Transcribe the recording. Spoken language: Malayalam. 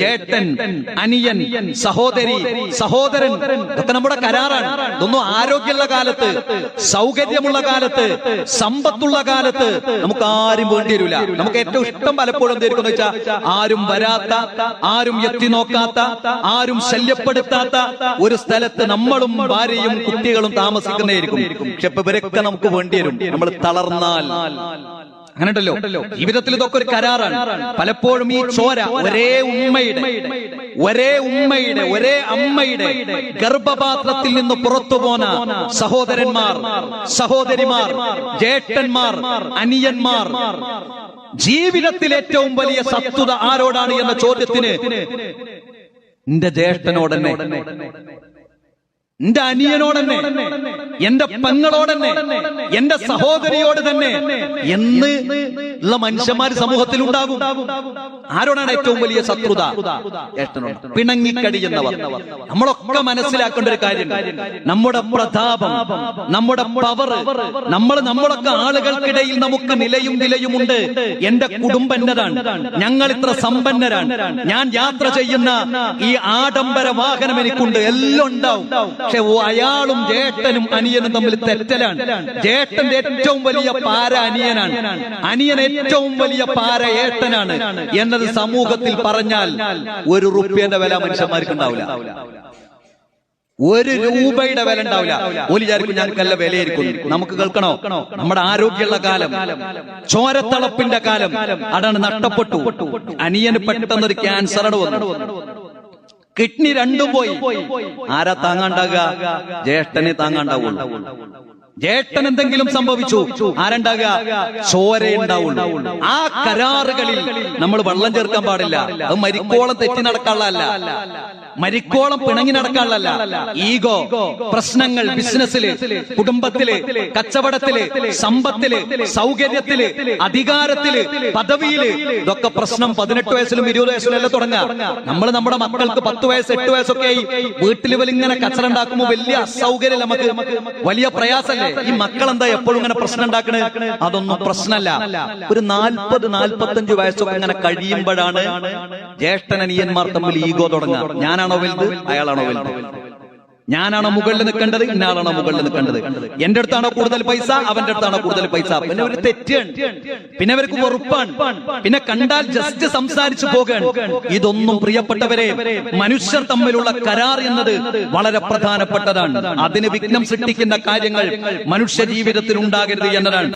ജേട്ടൻ അനിയൻ സഹോദരി സഹോദരൻ ഇതൊക്കെ നമ്മുടെ കരാറാണ്. ഇതൊന്നും ആരോഗ്യമുള്ള കാലത്ത് സൗകര്യമുള്ള കാലത്ത് സമ്പത്തുള്ള കാലത്ത് നമുക്ക് ആരും വേണ്ടി വരില്ല. നമുക്ക് ഏറ്റവും ഇഷ്ടം പലപ്പോഴും എന്തായിരിക്കും വെച്ചാൽ ആരും വരാത്ത ആരും എത്തി നോക്കാത്ത ആരും ശല്യപ്പെടുത്താത്ത ഒരു സ്ഥലത്ത് നമ്മളും ഭാര്യയും കുട്ടികളും താമസിക്കുന്നതായിരിക്കും. പക്ഷെ ഇവരൊക്കെ നമുക്ക് വേണ്ടി വരും. നമ്മൾ തളർന്നാൽ. അങ്ങനെയുണ്ടല്ലോ. ജീവിതത്തിൽ ഇതൊക്കെ ഒരു കരാറാണ്. പലപ്പോഴും ഈ ചോര ഒരേ ഉമ്മയുടെ ഒരേ ഉമ്മയുടെ ഒരേ അമ്മയുടെ ഗർഭപാത്രത്തിൽ നിന്ന് പുറത്തു പോന്ന സഹോദരന്മാർ സഹോദരിമാർ ജേഷ്ഠന്മാർ അനിയന്മാർ. ജീവിതത്തിൽ ഏറ്റവും വലിയ സത്വത ആരോടാണ് എന്ന ചോദ്യത്തിന് എന്റെ ജ്യേഷ്ഠനോടന്നെ എന്റെ അനിയനോടന്നെ. എന്റെ പെങ്ങളോട് തന്നെ എന്റെ സഹോദരിയോട് തന്നെ എന്ന് ഉള്ള മനുഷ്യന്മാർ സമൂഹത്തിൽ ഉണ്ടാകും ആരോടാണ് ഏറ്റവും വലിയ ശത്രുത? ജ്യേഷ്ഠനോട് പിണങ്ങിക്കടിയുന്നവർ നമ്മളൊക്കെ മനസ്സിലാക്കേണ്ട ഒരു കാര്യം. നമ്മുടെ പ്രതാപം നമ്മുടെ പവർ നമ്മൾ നമ്മളൊക്കെ ആളുകൾക്കിടയിൽ നമുക്ക് നിലയും വിലയുമുണ്ട്. എന്റെ കുടുംബം എന്നതാണ് ഞങ്ങൾ ഇത്ര സമ്പന്നരാണ്. ഞാൻ യാത്ര ചെയ്യുന്ന ഈ ആഡംബര വാഹനം എനിക്കുണ്ട്. എല്ലാം ഉണ്ടാവും. പക്ഷെ അയാളും ജേട്ടനും അനിയനും തമ്മിൽ തെറ്റലാണ്. ജേട്ടന്റെ ഏറ്റവും വലിയ പാര അനിയനാണ്. അനിയൻ ഏറ്റവും വലിയ പാര ഏട്ടനാണ് എന്നത് സമൂഹത്തിൽ പറഞ്ഞാൽ ഒരു റുപ്യന്റെ വില മനുഷ്യന്മാർക്ക് ഉണ്ടാവില്ല ഒരു രൂപയുടെ വില ഉണ്ടാവില്ല. ഒരു വിചാരിക്കും ഞങ്ങൾക്കല്ല വിലയായിരിക്കും. നമുക്ക് കേൾക്കണോ? നമ്മുടെ ആരോഗ്യമുള്ള കാലം ചോരത്തളപ്പിന്റെ കാലം അതാണ് നഷ്ടപ്പെട്ടു. അനിയന് പെട്ടെന്നൊരു ക്യാൻസർ വന്നു കിഡ്നി രണ്ടും പോയി. ആരാ താങ്ങാണ്ടാകുക ജ്യേഷ്ഠനെ താങ്ങാണ്ടാവുള്ളൂ. ജ്യേഷ്ഠൻ എന്തെങ്കിലും സംഭവിച്ചു? ആരുണ്ടാകുക? ചോര ഉണ്ടാവുള്ളൂ. ആ കരാറുകളിൽ നമ്മൾ വെള്ളം ചേർക്കാൻ പാടില്ല. അത് മരിക്കോളം തെറ്റി നടക്കാനുള്ളതല്ല മരിക്കോളം പിണങ്ങി നടക്കാനുള്ള ഈഗോ പ്രശ്നങ്ങൾ ബിസിനസ്സിൽ കുടുംബത്തിൽ കച്ചവടത്തിൽ സമ്പത്തിൽ സൗകര്യത്തിൽ അധികാരത്തിൽ പദവിയിൽ ഇതൊക്കെ പ്രശ്നം പതിനെട്ട് വയസ്സിലും ഇരുപത് വയസ്സിലും എല്ലാം തുടങ്ങാം നമ്മൾ നമ്മുടെ മക്കൾക്ക് പത്ത് വയസ്സ് എട്ട് വയസ്സൊക്കെ ആയി വീട്ടിൽ ഇവലിങ്ങനെ കച്ചറ ഉണ്ടാക്കുമ്പോൾ വലിയ അസൗകര്യം നമുക്ക് വലിയ പ്രയാസമല്ലേ ഈ മക്കൾ എന്താ എപ്പോഴും ഇങ്ങനെ പ്രശ്നം ഉണ്ടാക്കണേ? അതൊന്നും പ്രശ്നമല്ല. ഒരു നാൽപ്പത് നാൽപ്പത്തഞ്ച് വയസ്സൊക്കെ ഇങ്ങനെ കഴിയുമ്പോഴാണ് ജ്യേഷ്ഠനനിയന്മാർ തമ്മിൽ ഈഗോ തുടങ്ങുക. ഞാനാണോ വലുത്? അയാളാണോ വലുത്? ഞാനാണോ മുകളിൽ നിൽക്കേണ്ടത്? ഇന്നാളാണോ മുകളിൽ നിൽക്കേണ്ടത്? എന്റെ അടുത്താണോ കൂടുതൽ പൈസ? അവന്റെ അടുത്താണോ കൂടുതൽ പൈസ? പിന്നെ ഒരു തെറ്റാണ് പിന്നെ അവർക്ക് വെറുപ്പാണ്. പിന്നെ കണ്ടാൽ ജസ്റ്റ് സംസാരിച്ചു പോകാൻ. ഇതൊന്നും പ്രിയപ്പെട്ടവരെ മനുഷ്യർ തമ്മിലുള്ള കരാർ എന്നത് വളരെ പ്രധാനപ്പെട്ടതാണ്. അതിന് വിഘ്നം സൃഷ്ടിക്കുന്ന കാര്യങ്ങൾ മനുഷ്യ ജീവിതത്തിൽ ഉണ്ടാകരുത് എന്നതാണ്.